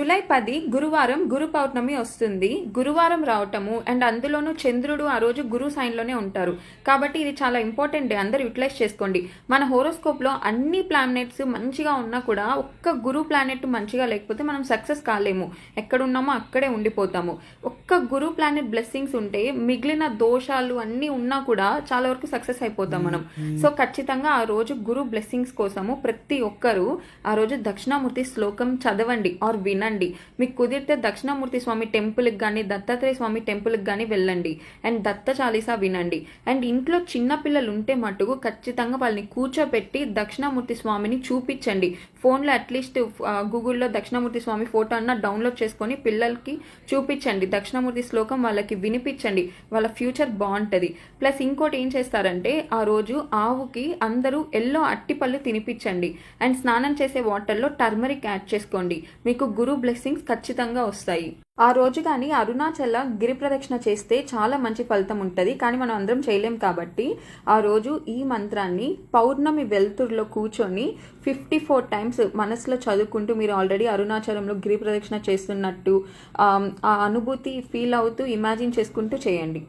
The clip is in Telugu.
జూలై పది గురువారం గురు పౌర్ణమి వస్తుంది. గురువారం రావటము అండ్ అందులోనూ చంద్రుడు ఆ రోజు గురు సైన్లోనే ఉంటారు. కాబట్టి ఇది చాలా ఇంపార్టెంట్ డే. అందరు యూటిలైజ్ చేసుకోండి. మన హోరోస్కోప్లో అన్ని ప్లానెట్స్ మంచిగా ఉన్నా కూడా ఒక్క గురు ప్లానెట్ మంచిగా లేకపోతే మనం సక్సెస్ కాలేము. ఎక్కడున్నామో అక్కడే ఉండిపోతాము. ఒక్క గురు ప్లానెట్ బ్లెస్సింగ్స్ ఉంటే మిగిలిన దోషాలు అన్నీ ఉన్నా కూడా చాలా వరకు సక్సెస్ అయిపోతాం మనం. సో ఖచ్చితంగా ఆ రోజు గురు బ్లెస్సింగ్స్ కోసము ప్రతి ఒక్కరూ ఆ రోజు దక్షిణామూర్తి శ్లోకం చదవండి. ఆర్ వినండి మీకు కుదిరితే దక్షిణామూర్తి స్వామి టెంపుల్కి కానీ దత్తాత్రేయ స్వామి టెంపుల్కి కానీ వెళ్ళండి. అండ్ దత్త చాలీసా వినండి. అండ్ ఇంట్లో చిన్న పిల్లలు ఉంటే మటుకు ఖచ్చితంగా వాళ్ళని కూర్చోపెట్టి దక్షిణామూర్తి స్వామిని చూపించండి. ఫోన్లో అట్లీస్ట్ గూగుల్లో దక్షిణామూర్తి స్వామి ఫోటో అన్న డౌన్లోడ్ చేసుకొని పిల్లలకి చూపించండి. దక్షిణామూర్తి శ్లోకం వాళ్ళకి వినిపించండి. వాళ్ళ ఫ్యూచర్ బాగుంటుంది ప్లస్ ఇంకోటి ఏం చేస్తారంటే ఆ రోజు ఆవుకి అందరూ ఎల్లో అట్టిపళ్ళు తినిపించండి. అండ్ స్నానం చేసే వాటర్లో టర్మరిక్ యాడ్ చేసుకోండి. మీకు గురు బ్లెస్సింగ్స్ ఖచ్చితంగా వస్తాయి. ఆ రోజు కానీ అరుణాచల గిరి ప్రదక్షిణ చేస్తే చాలా మంచి ఫలితం ఉంటుంది. కానీ మనం అందరం చేయలేం కాబట్టి ఆ రోజు ఈ మంత్రాన్ని పౌర్ణమి వెలుతురులో కూర్చొని ఫిఫ్టీ ఫోర్ టైమ్స్ మనసులో చదువుకుంటూ మీరు ఆల్రెడీ అరుణాచలంలో గిరి ప్రదక్షిణ చేస్తున్నట్టు ఆ అనుభూతి ఫీల్ అవుతూ ఇమాజిన్ చేసుకుంటూ చేయండి.